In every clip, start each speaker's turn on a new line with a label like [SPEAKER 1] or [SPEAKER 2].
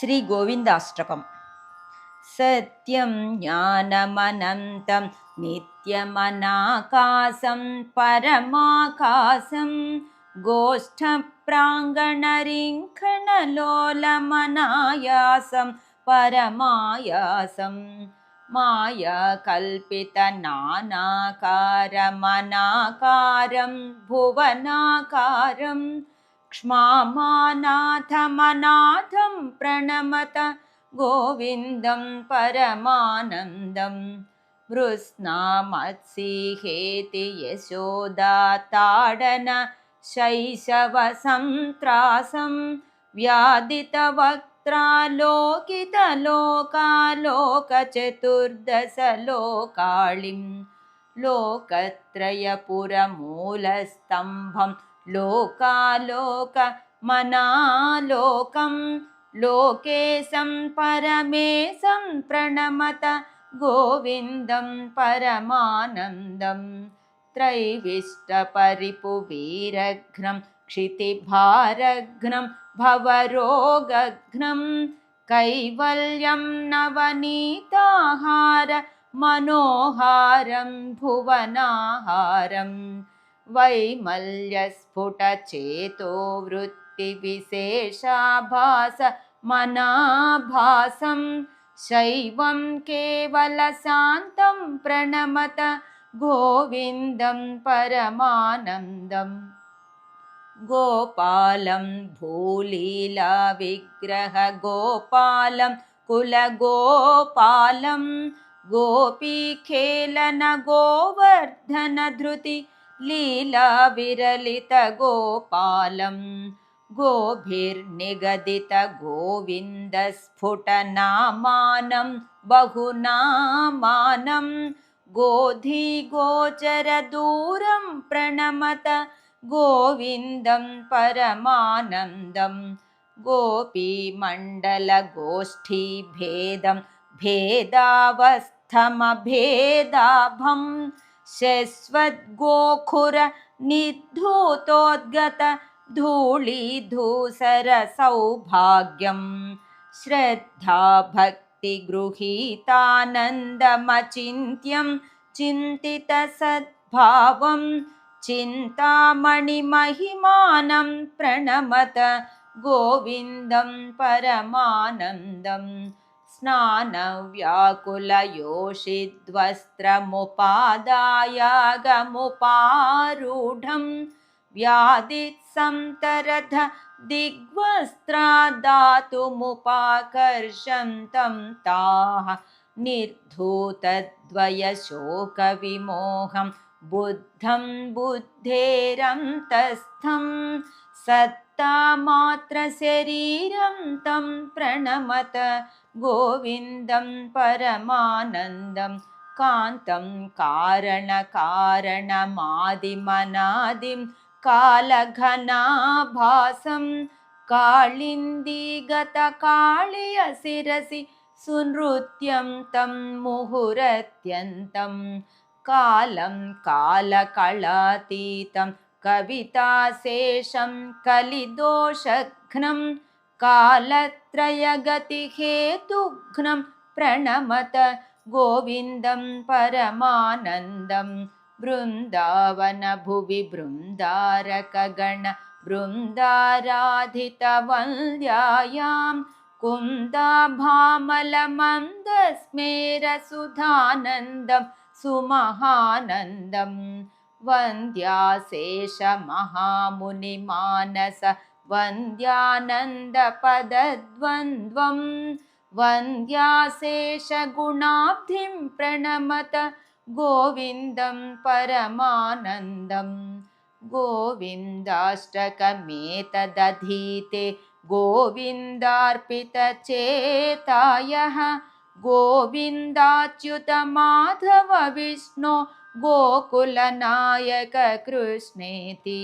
[SPEAKER 1] श्रीगोविन्दाष्टकम्। सत्यं ज्ञानमनन्तं नित्यमनाकाशं परमाकाशं गोष्ठप्राङ्गणरिङ्खणलोलमनायासं परमायासं मायाकल्पितनानाकारमनाकारं भुवनाकारम् क्ष्मानाथमनाथं प्रणमत गोविन्दं परमानन्दं वृस्नामत्सिहेति यशोदाताडन शैशवसन्त्रासं व्यादितवक्त्रालोकितलोकालोकचतुर्दशलोकाळिं लोकत्रयपुरमूलस्तम्भम् लोकालोकमनालोकं लोकेशं परमेशं प्रणमत गोविन्दं परमानन्दं त्रैविष्टपरिपुवीरघ्नं क्षितिभारघ्नं भवरोगघ्नं कैवल्यं नवनीताहार मनोहारं भुवनाहारम् वैमल्यस्फुटचेतो वृत्तिविशेषाभासमनाभासं शैवं केवलशान्तं प्रणमत गोविन्दं परमानन्दं गोपालं भूलीलाविग्रहगोपालं कुलगोपालं गोपीखेलनगोवर्धनधृति लीलाविरलितगोपालं गोभिर्निगदितगोविन्दस्फुटनामानं बहुनामानं गोधीगोचरदूरं प्रणमत गोविन्दं परमानन्दं गोपीमण्डलगोष्ठीभेदं भेदावस्थमभेदाभम् शश्वद्गोखुरनिद्धूतोद्गत धूळिधूसरसौभाग्यं श्रद्धाभक्तिगृहीतानन्दमचिन्त्यं चिन्तितसद्भावं चिन्तामणिमहिमानं प्रणमत गोविन्दं परमानन्दम् स्नानव्याकुलयोषिद्वस्त्रमुपादायागमुपारूढं व्याधिसन्तरथ दिग्वस्त्रादातुमुपाकर्षन्तं ताः निर्धूतद्वयशोकविमोहं बुद्धं बुद्धेरन्तस्थं सत्तामात्रशरीरं तं प्रणमत गोविन्दं परमानन्दं कान्तं कारणकारणमादिमनादिं कालघनाभासं काळिन्दीगतकाळियशिरसि सुनृत्यं तं मुहुरत्यन्तं कालं कालकलातीतं कविताशेषं कलिदोषघ्नं कालत्रयगतिहेतुघ्नं प्रणमत गोविन्दं परमानन्दं बृन्दावनभुवि बृन्दारकगण बृन्दाराधितवन्द्यायां कुन्दाभामलमन्दस्मेरसुधानन्दं सुमहानन्दं वन्द्याशेषमहामुनिमानस वन्द्यानन्दपदद्वन्द्वं वन्द्याशेषगुणाब्धिं प्रणमत गोविन्दं परमानन्दं गोविन्दाष्टकमेतदधीते गोविन्दार्पितचेतायः गोकुलनायककृष्णेति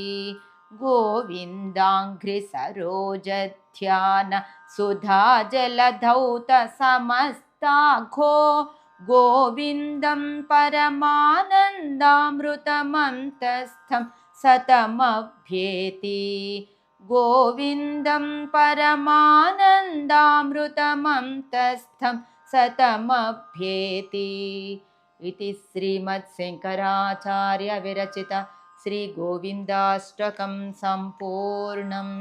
[SPEAKER 1] गोविन्दाङ्घ्रिसरोजध्यान सुधाजलधौतसमस्ताघो गोविन्दं परमानन्दामृतमन्तस्थं सतमभ्येति गोविन्दं परमानन्दामृतमन्तस्थं सतमभ्येति इति श्रीमत्शङ्कराचार्यविरचित श्रीगोविन्दाष्टकं सम्पूर्णम्